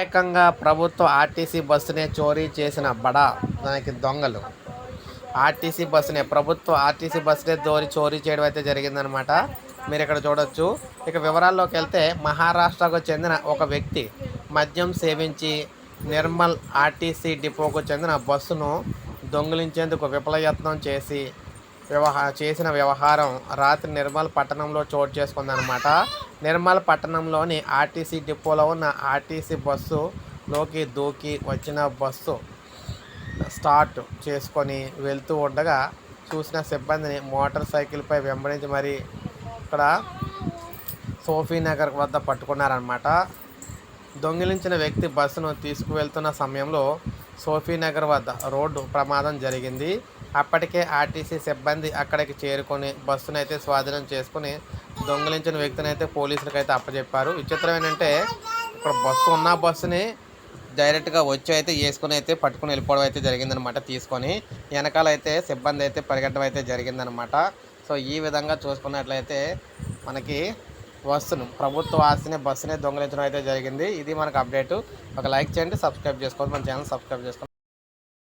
ఏకంగా ప్రభుత్వ ఆర్టీసీ బస్సునే చోరీ చేసిన బడా దానికి దొంగలు. ఆర్టీసీ బస్సునే ప్రభుత్వ ఆర్టీసీ బస్సునే దోరి చోరీ చేయడం అయితే జరిగిందనమాట మీరు ఇక్కడ చూడొచ్చు. ఇక వివరాల్లోకి వెళ్తే మహారాష్ట్రకు చెందిన ఒక వ్యక్తి మద్యం సేవించి నిర్మల్ ఆర్టీసీ డిపోకు చెందిన బస్సును దొంగిలించేందుకు విఫలయత్నం చేసి వ్యవహా చేసిన వ్యవహారం రాత్రి నిర్మల్ పట్టణంలో చోటు చేసుకుందనమాట నిర్మల్ పట్టణంలోని ఆర్టీసీ డిపోలో ఉన్న ఆర్టీసీ బస్సులోకి దూకి వచ్చిన బస్సు స్టార్ట్ చేసుకొని వెళ్తూ ఉండగా చూసిన సిబ్బందిని మోటార్ సైకిల్పై వెంబడించి మరి ఇక్కడ సోఫీ నగర్ వద్ద పట్టుకున్నారనమాట దొంగిలించిన వ్యక్తి బస్సును తీసుకువెళ్తున్న సమయంలో సోఫీనగర్ వద్ద రోడ్డు ప్రమాదం జరిగింది. అప్పటికే ఆర్టీసీ సిబ్బంది అక్కడికి చేరుకొని బస్సును అయితే స్వాధీనం చేసుకుని దొంగిలించిన వ్యక్తిని అయితే పోలీసులకు అయితే అప్పచెప్పారు విచిత్రం ఏంటంటే ఇక్కడ బస్సు ఉన్న బస్సుని డైరెక్ట్గా వచ్చి అయితే వేసుకుని అయితే పట్టుకుని వెళ్ళిపోవడం అయితే జరిగిందనమాట తీసుకొని. వెనకాల అయితే సిబ్బంది అయితే పరిగెట్టడం అయితే జరిగిందనమాట సో ఈ విధంగా చూసుకున్నట్లయితే మనకి బస్సును ప్రభుత్వ ఆస్తిని బస్సునే దొంగలించడం అయితే జరిగింది. ఇది మనకు అప్డేట్. ఒక లైక్ చేయండి సబ్స్క్రైబ్ చేసుకోండి. మన ఛానల్ సబ్స్క్రైబ్ చేసుకోండి.